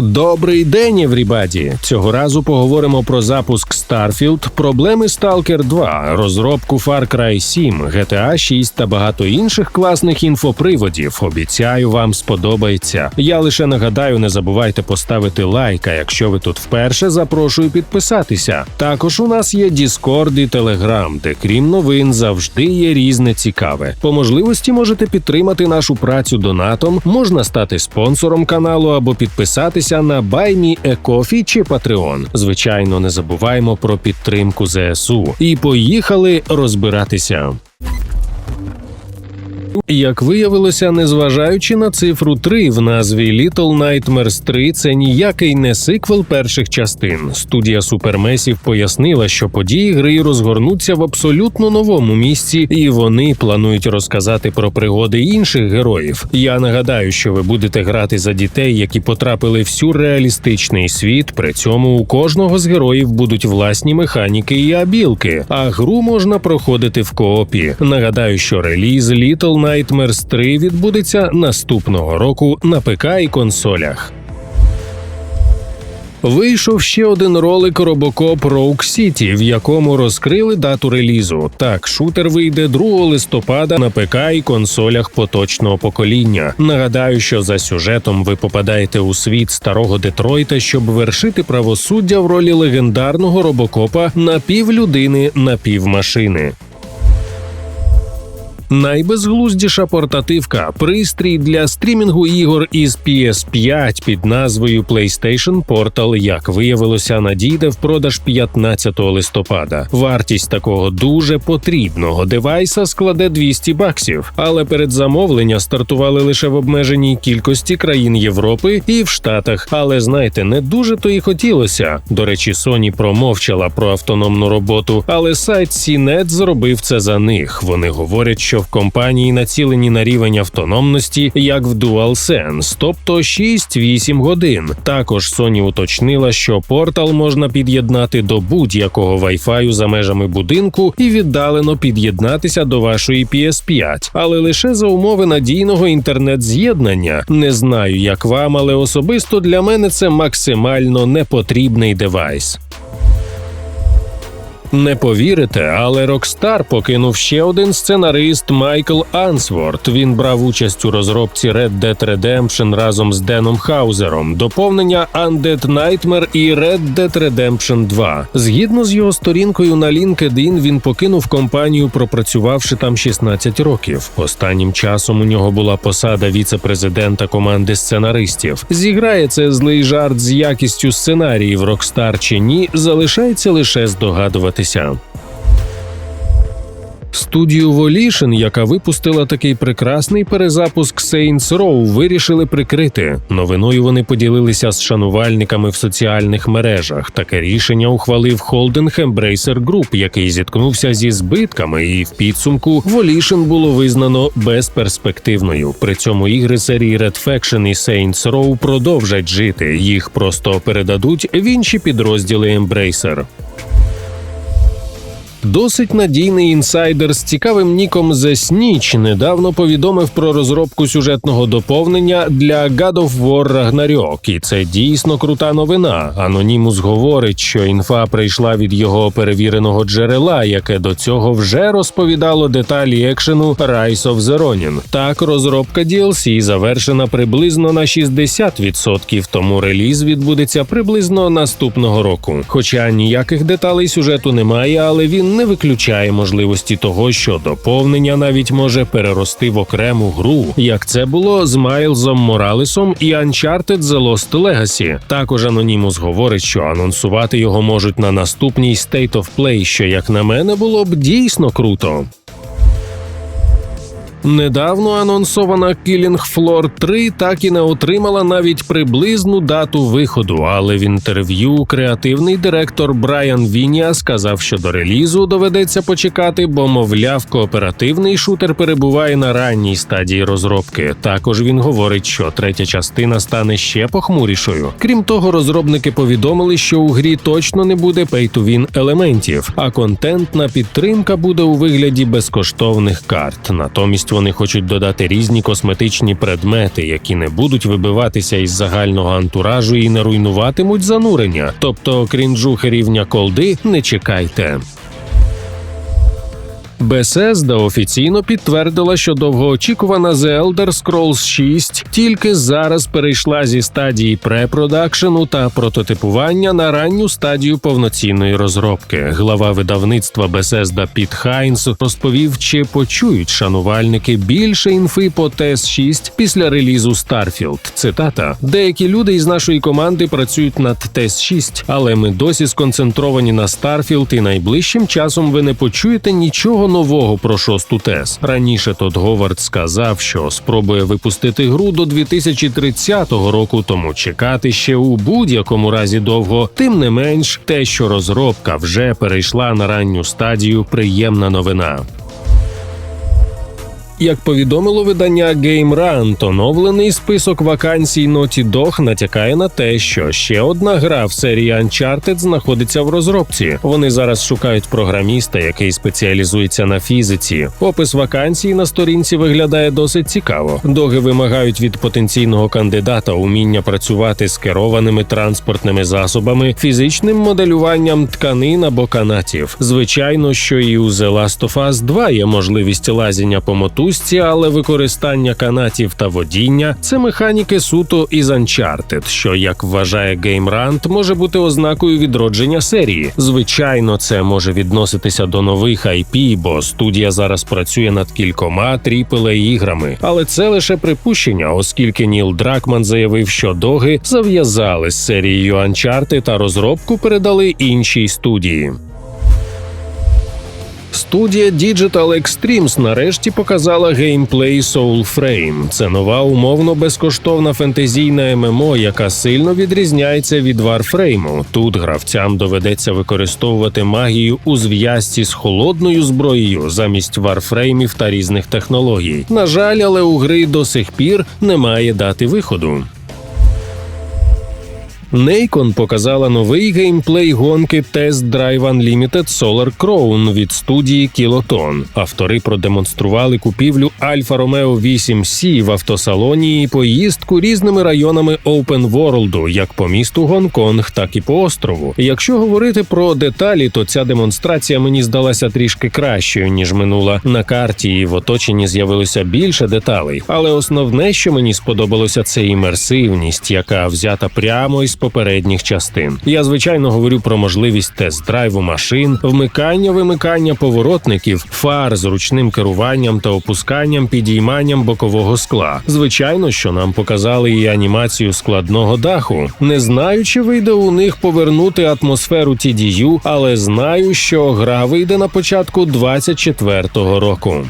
Добрий день, Еврібаді! Цього разу поговоримо про запуск Starfield, проблеми Stalker 2, розробку Far Cry 7, GTA 6 та багато інших класних інфоприводів. Обіцяю, вам сподобається. Я лише нагадаю, не забувайте поставити лайк, а якщо ви тут вперше, запрошую підписатися. Також у нас є Discord і Telegram, де крім новин завжди є різне цікаве. По можливості можете підтримати нашу працю донатом, можна стати спонсором каналу або підписатися на Баймі Екофі чи Patreon. Звичайно, не забуваємо про підтримку ЗСУ. І поїхали розбиратися. Як виявилося, незважаючи на цифру 3 в назві Little Nightmares 3, це ніякий не сиквел перших частин. Студія Супермесів пояснила, що події гри розгорнуться в абсолютно новому місці, і вони планують розказати про пригоди інших героїв. Я нагадаю, що ви будете грати за дітей, які потрапили в сюрреалістичний світ. При цьому у кожного з героїв будуть власні механіки і абілки, а гру можна проходити в коопі. Нагадаю, що реліз Little Nightmares 3 відбудеться наступного року на ПК і консолях. Вийшов ще один ролик Robocop Rogue City, в якому розкрили дату релізу. Так, шутер вийде 2 листопада на ПК і консолях поточного покоління. Нагадаю, що за сюжетом ви попадаєте у світ старого Детройта, щоб вершити правосуддя в ролі легендарного робокопа напівлюдини напівмашини. Найбезглуздіша портативка пристрій для стрімінгу ігор із PS5 під назвою PlayStation Portal, як виявилося, надійде в продаж 15 листопада. Вартість такого дуже потрібного девайса складе 200 баксів, але перед замовлення стартували лише в обмеженій кількості країн Європи і в Штатах. Але знаєте, не дуже то і хотілося. До речі, Sony промовчала про автономну роботу, але сайт CNET зробив це за них. Вони говорять, що в компанії націлені на рівень автономності, як в DualSense, тобто 6-8 годин. Також Sony уточнила, що портал можна під'єднати до будь-якого Wi-Fi за межами будинку і віддалено під'єднатися до вашої PS5, але лише за умови надійного інтернет-з'єднання. Не знаю, як вам, але особисто для мене це максимально непотрібний девайс. Не повірите, але Rockstar покинув ще один сценарист Майкл Ансворт. Він брав участь у розробці Red Dead Redemption разом з Деном Хаузером, доповнення Undead Nightmare і Red Dead Redemption 2. Згідно з його сторінкою на LinkedIn, він покинув компанію, пропрацювавши там 16 років. Останнім часом у нього була посада віце-президента команди сценаристів. Зіграє це злий жарт з якістю сценаріїв Rockstar чи ні, залишається лише здогадувати. Студію Volition, яка випустила такий прекрасний перезапуск Saints Row, вирішили прикрити. Новиною вони поділилися з шанувальниками в соціальних мережах. Таке рішення ухвалив холдинг Embracer Group, який зіткнувся зі збитками, і в підсумку Volition було визнано безперспективною. При цьому ігри серії Red Faction і Saints Row продовжать жити. Їх просто передадуть в інші підрозділи Embracer. Досить надійний інсайдер з цікавим ніком The Snitch недавно повідомив про розробку сюжетного доповнення для God of War Ragnarok. І це дійсно крута новина. Анонімус говорить, що інфа прийшла від його перевіреного джерела, яке до цього вже розповідало деталі екшену Rise of the Ronin. Так, розробка DLC завершена приблизно на 60%, тому реліз відбудеться приблизно наступного року. Хоча ніяких деталей сюжету немає, але він не виключає можливості того, що доповнення навіть може перерости в окрему гру, як це було з Майлзом Моралесом і Uncharted The Lost Legacy. Також Анонімус говорить, що анонсувати його можуть на наступній State of Play, що, як на мене, було б дійсно круто. Недавно анонсована Killing Floor 3 так і не отримала навіть приблизну дату виходу, але в інтерв'ю креативний директор Брайан Вінія сказав, що до релізу доведеться почекати, бо, мовляв, кооперативний шутер перебуває на ранній стадії розробки. Також він говорить, що третя частина стане ще похмурішою. Крім того, розробники повідомили, що у грі точно не буде pay-to-win елементів, а контентна підтримка буде у вигляді безкоштовних карт. Натомість 6 вони хочуть додати різні косметичні предмети, які не будуть вибиватися із загального антуражу і не руйнуватимуть занурення. Тобто крінжухи рівня колди не чекайте. Bethesda офіційно підтвердила, що довгоочікувана The Elder Scrolls 6 тільки зараз перейшла зі стадії препродакшену та прототипування на ранню стадію повноцінної розробки. Глава видавництва Bethesda Піт Хайнс розповів, чи почують шанувальники більше інфи по TS6 після релізу Starfield. Цитата: деякі люди із нашої команди працюють над TS6, але ми досі сконцентровані на Starfield і найближчим часом ви не почуєте нічого нового про шосту тес. Раніше Тодд Говард сказав, що спробує випустити гру до 2030 року, тому чекати ще у будь-якому разі довго. Тим не менш, те, що розробка вже перейшла на ранню стадію, приємна новина. Як повідомило видання Game Rant, оновлений список вакансій Naughty Dog натякає на те, що ще одна гра в серії Uncharted знаходиться в розробці. Вони зараз шукають програміста, який спеціалізується на фізиці. Опис вакансій на сторінці виглядає досить цікаво. Доги вимагають від потенційного кандидата уміння працювати з керованими транспортними засобами, фізичним моделюванням тканин або канатів. Звичайно, що і у The Last of Us 2 є можливість лазіння по мотузці, але використання канатів та водіння це механіки суто із Uncharted, що, як вважає GameRant, може бути ознакою відродження серії. Звичайно, це може відноситися до нових IP, бо студія зараз працює над кількома aaa іграми, але це лише припущення, оскільки Ніл Дракман заявив, що доги зав'язали з серією Uncharted та розробку передали іншій студії. Студія Digital Extremes нарешті показала геймплей Soulframe. Це нова умовно безкоштовна фентезійна ММО, яка сильно відрізняється від Warframe. Тут гравцям доведеться використовувати магію у зв'язці з холодною зброєю замість варфреймів та різних технологій. На жаль, але у гри до сих пір немає дати виходу. Nacon показала новий геймплей гонки Test Drive Unlimited Solar Crown від студії Kiloton. Автори продемонстрували купівлю Alfa Romeo 8C в автосалоні і поїздку різними районами Open World, як по місту Гонконг, так і по острову. Якщо говорити про деталі, то ця демонстрація мені здалася трішки кращою ніж минула. На карті і в оточенні з'явилося більше деталей, але основне, що мені сподобалося, це імерсивність, яка взята прямо із попередніх частин. Я звичайно говорю про можливість тест-драйву машин, вмикання, вимикання поворотників, фар з ручним керуванням та опусканням, підійманням бокового скла. Звичайно, що нам показали і анімацію складного даху. Не знаю, чи вийде у них повернути атмосферу TDU, але знаю, що гра вийде на початку 24-го року.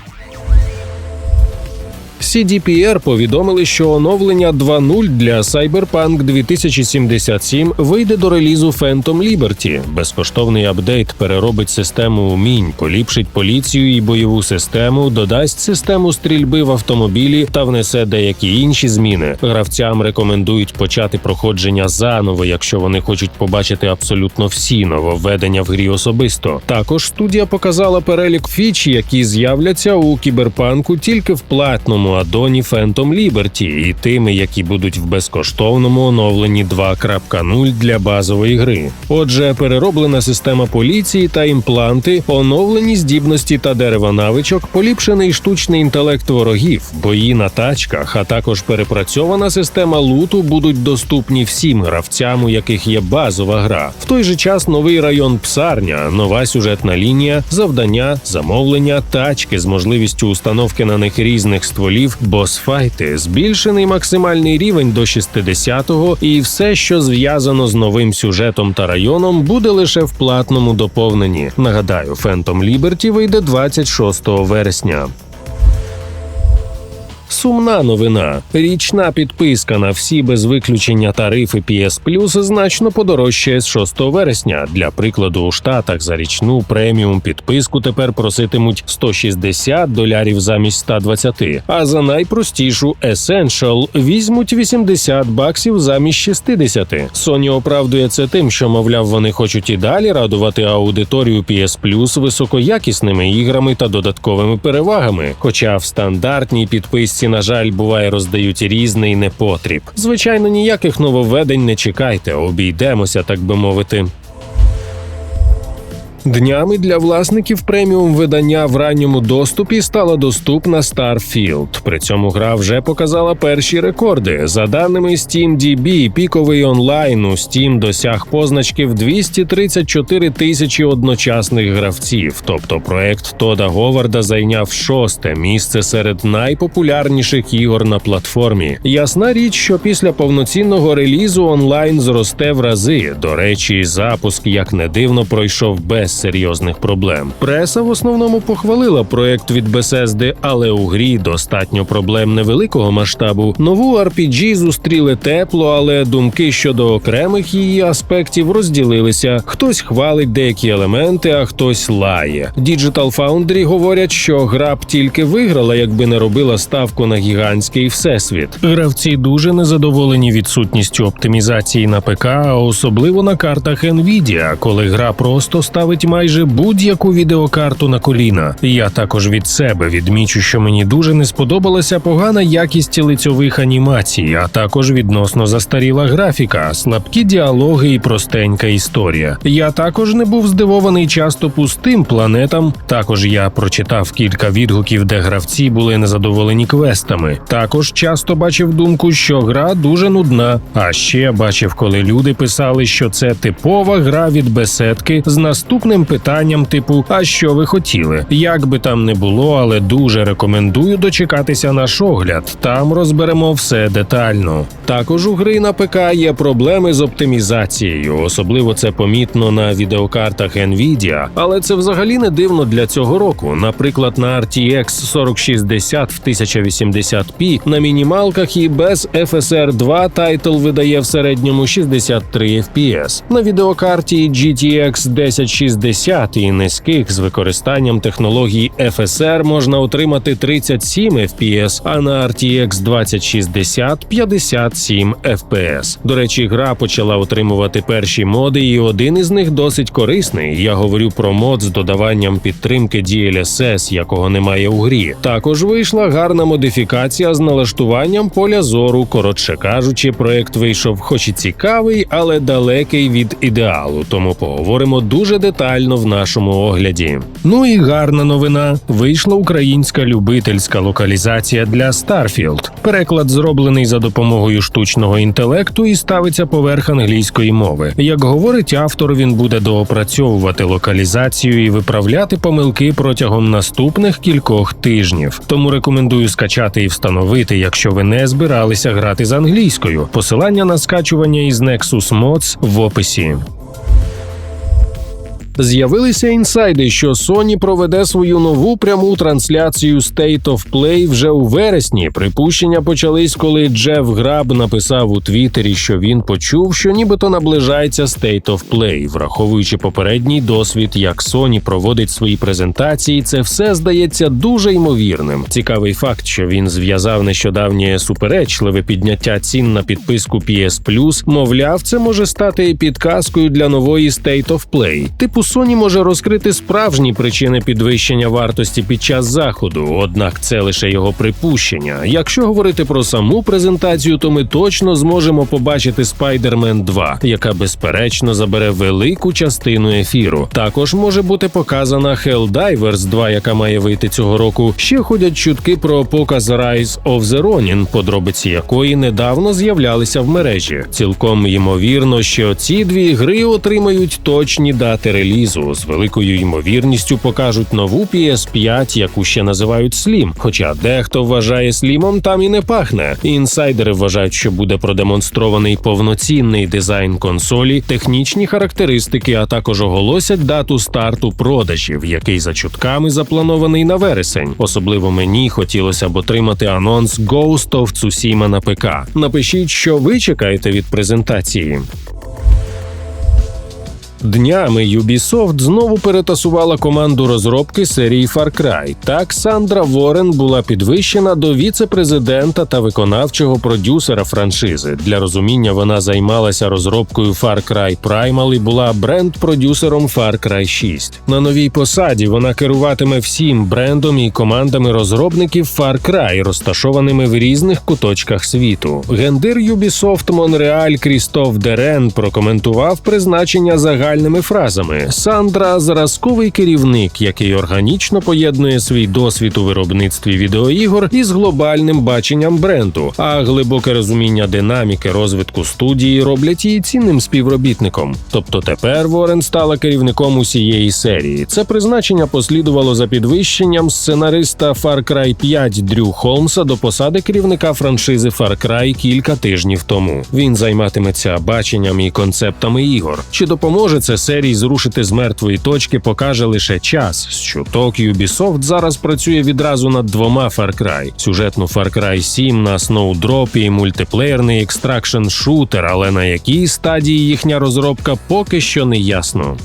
CDPR повідомили, що оновлення 2.0 для Cyberpunk 2077 вийде до релізу Phantom Liberty. Безкоштовний апдейт переробить систему умінь, поліпшить поліцію і бойову систему, додасть систему стрільби в автомобілі та внесе деякі інші зміни. Гравцям рекомендують почати проходження заново, якщо вони хочуть побачити абсолютно всі нововведення в грі особисто. Також студія показала перелік фіч, які з'являться у кіберпанку тільки в платному адоні Phantom Liberty і тими, які будуть в безкоштовному оновленні 2.0 для базової гри. Отже, перероблена система поліції та імпланти, оновлені здібності та дерева навичок, поліпшений штучний інтелект ворогів, бої на тачках, а також перепрацьована система луту будуть доступні всім гравцям, у яких є базова гра. В той же час новий район псарня, нова сюжетна лінія, завдання, замовлення, тачки з можливістю установки на них різних стволів, босфайти, збільшений максимальний рівень до 60-го і все, що зв'язано з новим сюжетом та районом, буде лише в платному доповненні. Нагадаю, Phantom Liberty вийде 26 вересня. Сумна новина. Річна підписка на всі без виключення тарифи PS Plus значно подорожчає з 6 вересня. Для прикладу, у штатах за річну преміум підписку тепер проситимуть 160 долярів замість 120, а за найпростішу Essential візьмуть 80 баксів замість 60. Sony оправдує це тим, що мовляв, вони хочуть і далі радувати аудиторію PS Plus високоякісними іграми та додатковими перевагами. Хоча в стандартній підписці, на жаль, буває роздають різний непотріб. Звичайно, ніяких нововведень не чекайте, обійдемося, так би мовити. Днями для власників преміум видання в ранньому доступі стала доступна Starfield. При цьому гра вже показала перші рекорди. За даними SteamDB, піковий онлайн у Steam досяг позначки в 234 тисячі одночасних гравців. Тобто проект Тода Говарда зайняв шосте місце серед найпопулярніших ігор на платформі. Ясна річ, що після повноцінного релізу онлайн зросте в рази. До речі, запуск, як не дивно, пройшов без серйозних проблем. Преса в основному похвалила проект від Bethesda, але у грі достатньо проблем невеликого масштабу. Нову RPG зустріли тепло, але думки щодо окремих її аспектів розділилися. Хтось хвалить деякі елементи, а хтось лає. Digital Foundry говорять, що гра б тільки виграла, якби не робила ставку на гігантський всесвіт. Гравці дуже незадоволені відсутністю оптимізації на ПК, а особливо на картах Nvidia, коли гра просто ставить майже будь-яку відеокарту на коліна. Я також від себе відмічу, що мені дуже не сподобалася погана якість лицьових анімацій, а також відносно застаріла графіка, слабкі діалоги і простенька історія. Я також не був здивований часто пустим планетам. Також я прочитав кілька відгуків, де гравці були незадоволені квестами. Також часто бачив думку, що гра дуже нудна. А ще бачив, коли люди писали, що це типова гра від беседки з наступним питанням, типу: А що ви хотіли? Як би там не було, але дуже рекомендую дочекатися наш огляд. Там розберемо все детально. Також у гри на ПК є проблеми з оптимізацією, особливо це помітно на відеокартах Nvidia, але це взагалі не дивно для цього року. Наприклад, на RTX 4060 в 1080p на мінімалках і без FSR 2 тайтл видає в середньому 63 FPS. На відеокарті GTX 1060 і низьких з використанням технологій FSR можна отримати 37 FPS, а на RTX 2060 57 FPS. До речі, гра почала отримувати перші моди, і один із них досить корисний. Я говорю про мод з додаванням підтримки DLSS, якого немає у грі. Також вийшла гарна модифікація з налаштуванням поля зору. Коротше кажучи, проект вийшов, хоч і цікавий, але далекий від ідеалу. Тому поговоримо дуже детально в нашому огляді. Ну і гарна новина: вийшла українська любительська локалізація для Starfield. Переклад зроблений за допомогою штучного інтелекту і ставиться поверх англійської мови. Як говорить автор, він буде доопрацьовувати локалізацію і виправляти помилки протягом наступних кількох тижнів. Тому рекомендую скачати і встановити, якщо ви не збиралися грати з англійською. Посилання на скачування із Nexus Mods в описі. З'явилися інсайди, що Sony проведе свою нову пряму трансляцію State of Play вже у вересні. Припущення почались, коли Джеф Граб написав у Твіттері, що він почув, що нібито наближається State of Play. враховуючи попередній досвід, як Sony проводить свої презентації, це все здається дуже ймовірним. Цікавий факт, що він зв'язав нещодавнє суперечливе підняття цін на підписку PS Plus, Мовляв, це може стати підказкою для нової State of Play. Типу Sony може розкрити справжні причини підвищення вартості під час заходу, однак це лише його припущення. Якщо говорити про саму презентацію, то ми точно зможемо побачити Spider-Man 2, яка безперечно забере велику частину ефіру. Також може бути показана Helldivers 2, яка має вийти цього року. Ще ходять чутки про показ Rise of the Ronin, подробиці якої недавно з'являлися в мережі. Цілком ймовірно, що ці дві гри отримають точні дати релізу релізу з великою ймовірністю покажуть нову PS5, яку ще називають Slim. Хоча дехто вважає слімом, там і не пахне. Інсайдери вважають, що буде продемонстрований повноцінний дизайн консолі, технічні характеристики, а також оголосять дату старту продажів, який за чутками запланований на вересень. Особливо мені хотілося б отримати анонс Ghost of Tsushima на ПК. Напишіть, що ви чекаєте від презентації. Днями Ubisoft знову перетасувала команду розробки серії Far Cry. Так Сандра Ворен була підвищена до віце-президента та виконавчого продюсера франшизи. Для розуміння вона займалася розробкою Far Cry Primal і була бренд-продюсером Far Cry 6. На новій посаді вона керуватиме всім брендом і командами розробників Far Cry, розташованими в різних куточках світу. Гендир Ubisoft Монреаль Крістоф Дерен прокоментував призначення загальних загальними фразами. Сандра зразковий керівник, який органічно поєднує свій досвід у виробництві відеоігор із глобальним баченням бренду, а глибоке розуміння динаміки розвитку студії роблять її цінним співробітником. Тобто тепер Ворен стала керівником усієї серії. Це призначення послідувало за підвищенням сценариста Far Cry 5 Дрю Холмса до посади керівника франшизи Far Cry кілька тижнів тому. Він займатиметься баченням і концептами ігор. Чи допоможе це серії зрушити з мертвої точки покаже лише час. З чуток Ubisoft зараз працює відразу над двома Far Cry. сюжетну Far Cry 7 на Snowdrop і мультиплеєрний екстракшн шутер, але на якій стадії їхня розробка поки що не ясно.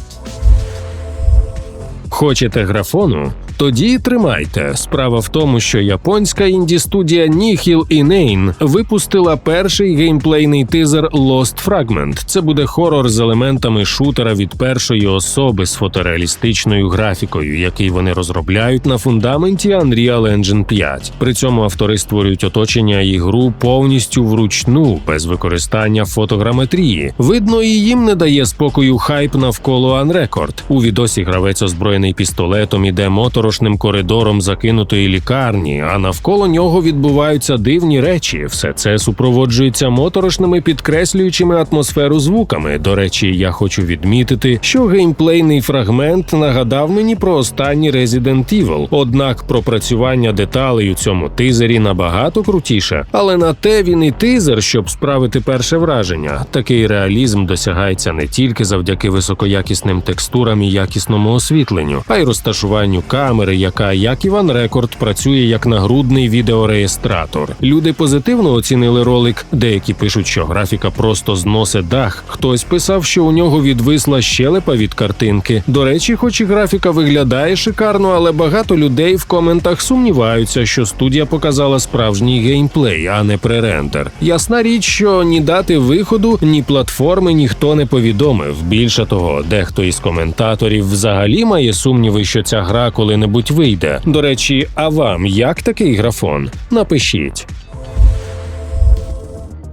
Хочете графону? Тоді тримайте. Справа в тому, що японська інді-студія Nihil Inane випустила перший геймплейний тизер Lost Fragment. Це буде хорор з елементами шутера від першої особи з фотореалістичною графікою, який вони розробляють на фундаменті Unreal Engine 5. При цьому автори створюють оточення і гру повністю вручну, без використання фотограметрії. Видно, і їм не дає спокою хайп навколо Unrecord. У відосі гравець озброєний пістолетом іде мотор моторошним коридором закинутої лікарні, а навколо нього відбуваються дивні речі. Все це супроводжується моторошними підкреслюючими атмосферу звуками. До речі, я хочу відмітити, що геймплейний фрагмент нагадав мені про останній Resident Evil, однак пропрацювання деталей у цьому тизері набагато крутіше. Але на те він і тизер, щоб справити перше враження. Такий реалізм досягається не тільки завдяки високоякісним текстурам і якісному освітленню, а й розташуванню камер, камери, яка, як Іван Рекорд, працює як нагрудний відеореєстратор. Люди позитивно оцінили ролик. Деякі пишуть, що графіка просто зносить дах. Хтось писав, що у нього відвисла щелепа від картинки. До речі, хоч і графіка виглядає шикарно, але багато людей в коментах сумніваються, що студія показала справжній геймплей, а не пререндер. Ясна річ, що ні дати виходу, ні платформи ніхто не повідомив. Більше того, дехто із коментаторів взагалі має сумніви, що ця гра коли не коли-небудь вийде. До речі, а вам як такий графон? Напишіть.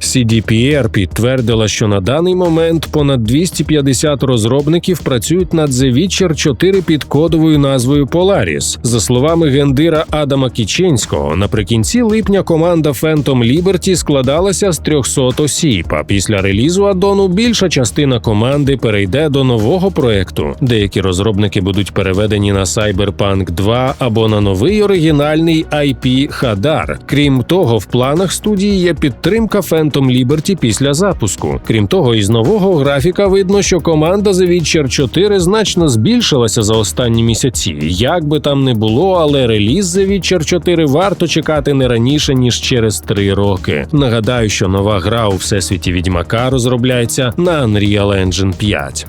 CDPR підтвердила, що на даний момент понад 250 розробників працюють над The Witcher 4 під кодовою назвою Polaris. За словами гендира Адама Кіченського, наприкінці липня команда Phantom Liberty складалася з 300 осіб. А після релізу аддону більша частина команди перейде до нового проекту. Деякі розробники будуть переведені на Cyberpunk 2 або на новий оригінальний IP Hadar. Крім того, в планах студії є підтримка Phantom Phantom Liberty після запуску. Крім того, із нового графіка видно, що команда The Witcher 4 значно збільшилася за останні місяці. Як би там не було, але реліз The Witcher 4 варто чекати не раніше ніж через три роки. Нагадаю, що нова гра у всесвіті відьмака розробляється на Unreal Engine 5.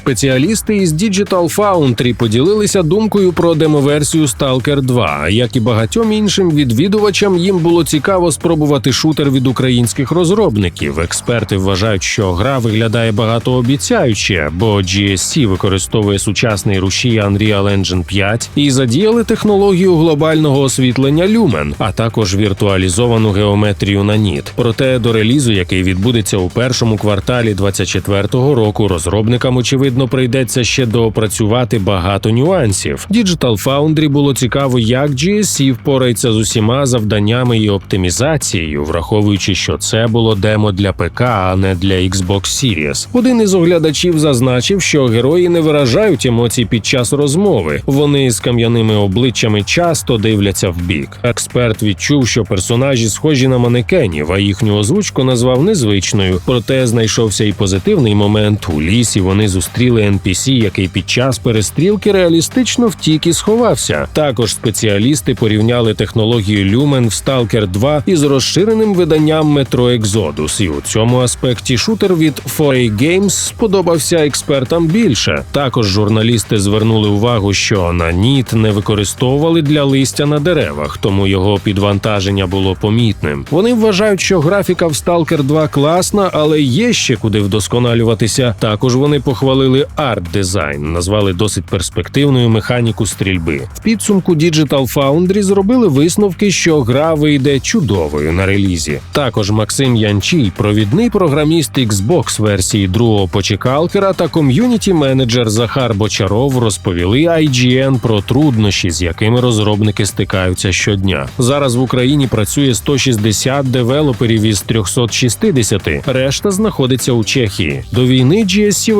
Спеціалісти із Digital Foundry поділилися думкою про демоверсію Stalker 2. Як і багатьом іншим відвідувачам, їм було цікаво спробувати шутер від українських розробників. Експерти вважають, що гра виглядає багатообіцяюче, бо GSC використовує сучасний рушій Unreal Engine 5 і задіяли технологію глобального освітлення Lumen, а також віртуалізовану геометрію на ніт. Проте до релізу, який відбудеться у першому кварталі 2024 року, розробникам очевидно очевидно прийдеться ще доопрацювати багато нюансів. Digital Foundry було цікаво, як GSC впорається з усіма завданнями і оптимізацією, враховуючи, що це було демо для ПК, а не для Xbox Series. Один із оглядачів зазначив, що герої не виражають емоцій під час розмови. Вони з кам'яними обличчями часто дивляться в бік. Експерт відчув, що персонажі схожі на манекенів, а їхню озвучку назвав незвичною. Проте знайшовся і позитивний момент. У лісі вони зустріли NPC, який під час перестрілки реалістично втік і сховався. Також спеціалісти порівняли технологію Lumen в Stalker 2 із розширеним виданням Metro Exodus. І у цьому аспекті шутер від 4A Games сподобався експертам більше. Також журналісти звернули увагу, що наніт не використовували для листя на деревах, тому його підвантаження було помітним. Вони вважають, що графіка в Stalker 2 класна, але є ще куди вдосконалюватися. Також вони похвалили арт-дизайн, назвали досить перспективною механіку стрільби. В підсумку Digital Foundry зробили висновки, що гра вийде чудовою на релізі. Також Максим Янчій, провідний програміст Xbox версії другого почекалкера та ком'юніті менеджер Захар Бочаров розповіли IGN про труднощі, з якими розробники стикаються щодня. Зараз в Україні працює 160 девелоперів із 360, решта знаходиться у Чехії. До війни GSC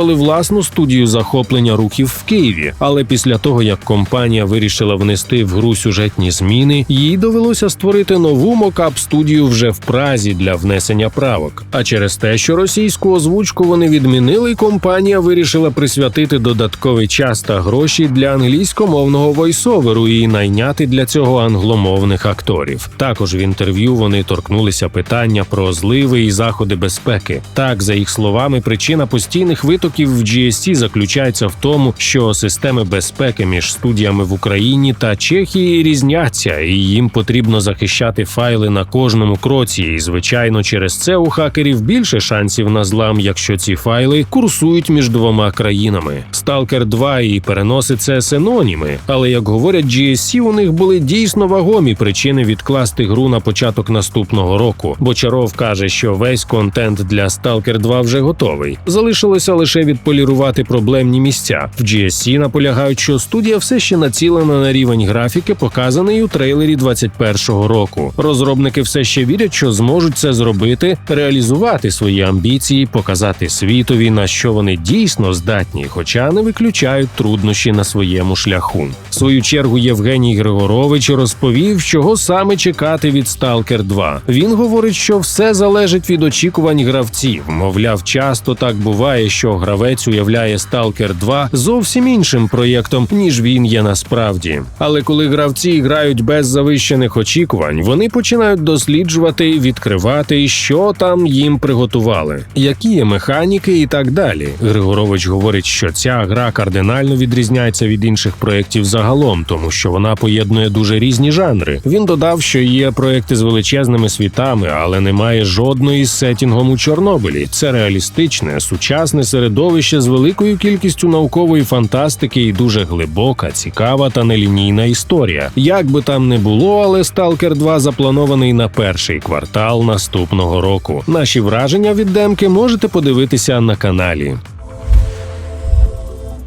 використовували власну студію захоплення рухів в Києві, але після того як компанія вирішила внести в гру сюжетні зміни, їй довелося створити нову мокап студію вже в Празі для внесення правок. А через те, що російську озвучку вони відмінили, компанія вирішила присвятити додатковий час та гроші для англійськомовного войсоверу і найняти для цього англомовних акторів. Також в інтерв'ю вони торкнулися питання про зливи і заходи безпеки. Так, за їх словами, причина постійних витоків в GSC заключається в тому, що системи безпеки між студіями в Україні та Чехії різняться, і їм потрібно захищати файли на кожному кроці. І звичайно, через це у хакерів більше шансів на злам, якщо ці файли курсують між двома країнами. Stalker 2 і переноси це синоніми, але як говорять GSC, у них були дійсно вагомі причини відкласти гру на початок наступного року. Бочаров каже, що весь контент для Stalker 2 вже готовий. Залишилося лише відполірувати проблемні місця. В GSC наполягають, що студія все ще націлена на рівень графіки, показаний у трейлері 21-го року. Розробники все ще вірять, що зможуть це зробити, реалізувати свої амбіції, показати світові, на що вони дійсно здатні, хоча не виключають труднощі на своєму шляху. В свою чергу Євгеній Григорович розповів, чого саме чекати від Stalker 2. Він говорить, що все залежить від очікувань гравців. Мовляв, часто так буває, що гравець уявляє Stalker 2 зовсім іншим проєктом, ніж він є насправді. Але коли гравці грають без завищених очікувань, вони починають досліджувати, відкривати, що там їм приготували, які є механіки і так далі. Григорович говорить, що ця гра кардинально відрізняється від інших проєктів загалом, тому що вона поєднує дуже різні жанри. Він додав, що є проекти з величезними світами, але немає жодної з сетінгом у Чорнобилі. Це реалістичне, сучасне середовище з великою кількістю наукової фантастики і дуже глибока, цікава та нелінійна історія. Як би там не було, але Сталкер 2 запланований на перший квартал наступного року. Наші враження від демки можете подивитися на каналі.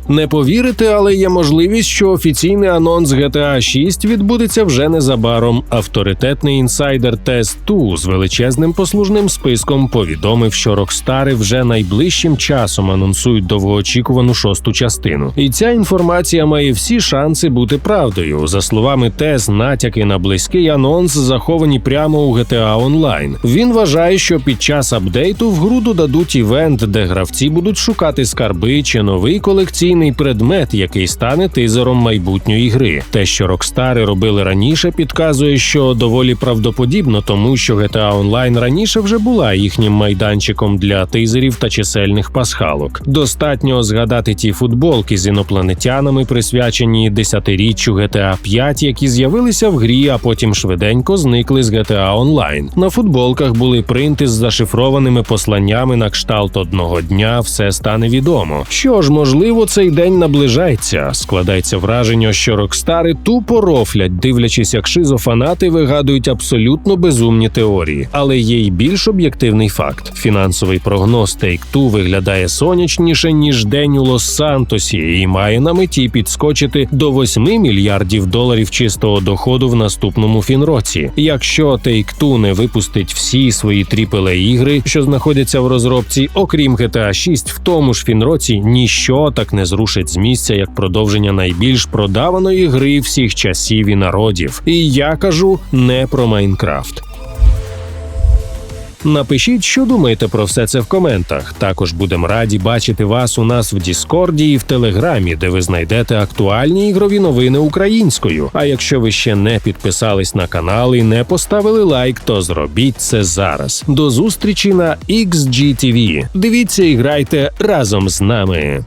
Не повірите, але є можливість, що офіційний анонс GTA 6 відбудеться вже незабаром. Авторитетний інсайдер Тест 2 з величезним послужним списком повідомив, що Рокстари вже найближчим часом анонсують довгоочікувану шосту частину. І ця інформація має всі шанси бути правдою. За словами Тес, натяки на близький анонс заховані прямо у GTA Online. Він вважає, що під час апдейту в гру додадуть івент, де гравці будуть шукати скарби чи новий колекційний предмет, який стане тизером майбутньої гри. Те, що Рокстари робили раніше, підказує, що доволі правдоподібно, тому що GTA Online раніше вже була їхнім майданчиком для тизерів та чисельних пасхалок. Достатньо згадати ті футболки з інопланетянами, присвячені десятиріччю GTA 5, які з'явилися в грі, а потім швиденько зникли з GTA Online. На футболках були принти з зашифрованими посланнями на кшталт одного дня. Все стане відомо. Що ж, можливо, це цей день наближається. Складається враження, що рокстари тупо рофлять, дивлячись, як шизофанати вигадують абсолютно безумні теорії. Але є й більш об'єктивний факт: фінансовий прогноз Take-Two виглядає сонячніше ніж день у Лос-Сантосі, і має на меті підскочити до 8 мільярдів доларів чистого доходу в наступному фінроці. Якщо Take-Two не випустить всі свої aaa ігри, що знаходяться в розробці, окрім GTA 6, в тому ж фінроці ніщо так не зрушить з місця як продовження найбільш продаваної гри всіх часів і народів. І я кажу не про Майнкрафт. Напишіть, що думаєте про все це в коментах. Також будемо раді бачити вас у нас в Діскорді і в Телеграмі, де ви знайдете актуальні ігрові новини українською. А якщо ви ще не підписались на канал і не поставили лайк, то зробіть це зараз. До зустрічі на XGTV. Дивіться і грайте разом з нами.